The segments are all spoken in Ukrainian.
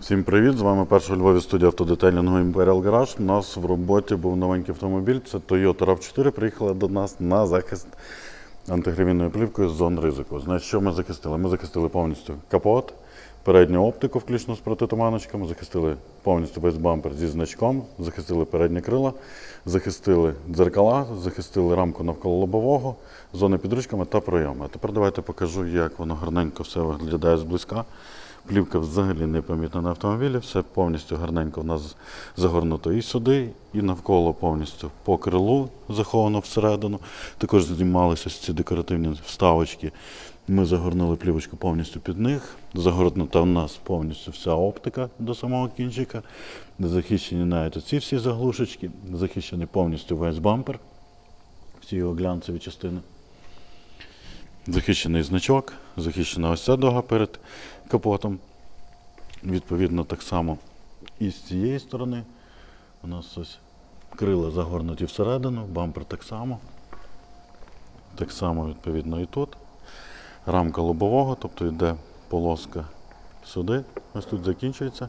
Всім привіт! З вами перша Львові студія автодетелінгу Imperial Garage. У нас в роботі був новенький автомобіль. Це Toyota RAV4. Приїхала до нас на захист антигравійною плівкою з зон ризику. Значить, що ми захистили? Ми захистили повністю капот, передню оптику, включно з протитуманочками, захистили повністю весь бампер зі значком, захистили передні крила, захистили дзеркала, захистили рамку навколо лобового, зони під ручками та пройоми. А тепер давайте покажу, як воно гарненько все виглядає зблизька. Плівка взагалі не помітна на автомобілі, все повністю гарненько в нас загорнуто і сюди, і навколо повністю по крилу заховано всередину. Також знімалися ці декоративні вставочки. Ми загорнули плівочку повністю під них. Загорнута в нас повністю вся оптика до самого кінчика. Захищені навіть ці всі заглушечки, захищений повністю весь бампер, всі його глянцеві частини. Захищений значок, захищена ось ця дога перед капотом. Відповідно, так само і з цієї сторони. У нас ось крила загорнуті всередину, бампер так само. Так само, відповідно, і тут. Рамка лобового, тобто йде полоска сюди, ось тут закінчується.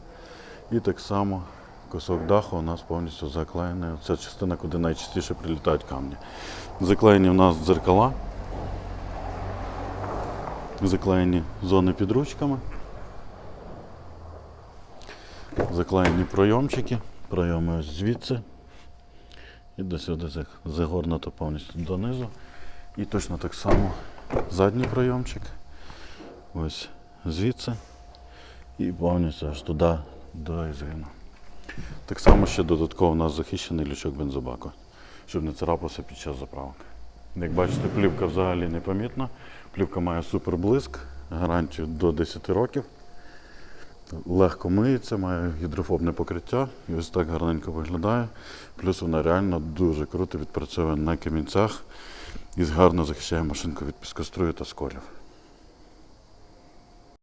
І так само кусок даху у нас повністю заклеєний. Це частина, куди найчастіше прилітають камні. Заклеєні у нас дзеркала заклеєні зони під ручками, заклеєні пройомчики, пройоми ось звідси. І до сюди загорнуто повністю донизу. І точно так само задній пройомчик. Ось звідси. І повністю аж туди до ізгину. Так само ще додатково у нас захищений лючок бензобаку, щоб не царапався під час заправок. Як бачите, плівка взагалі непомітна. Плівка має супер блиск, гарантію до 10 років. Легко миється, має гідрофобне покриття і ось так гарненько виглядає. Плюс вона реально дуже круто відпрацьовує на камінцях і гарно захищає машинку від піскострую та сколів.